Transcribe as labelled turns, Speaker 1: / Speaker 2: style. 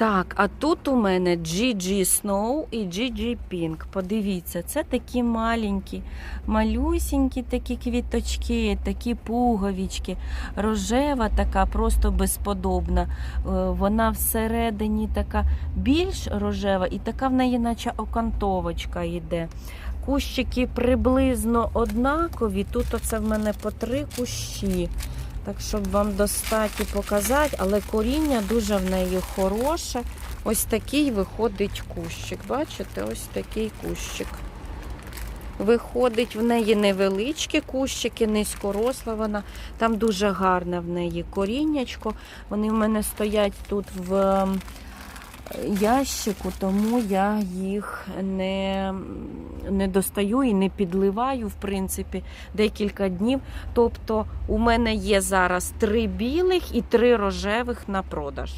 Speaker 1: Так, а тут у мене GG Snow і GG Pink. Подивіться, це такі маленькі, малюсінькі такі квіточки, такі пуговички. Рожева така, просто безподобна. Е, Вона всередині така більш рожева, і така в неї, наче окантовочка йде. Кущики приблизно однакові. Тут оце в мене по три кущі. Так, щоб вам достатньо показати, але коріння дуже в неї хороше. Ось такий виходить кущик. Бачите, ось такий кущик. Виходить, в неї невеличкі кущики, низькоросла вона. Там дуже гарне в неї коріннячко. Вони в мене стоять тут в ящику, тому я їх не, не достаю і не підливаю, в принципі, декілька днів. Тобто у мене є зараз три білих і три рожевих на продаж.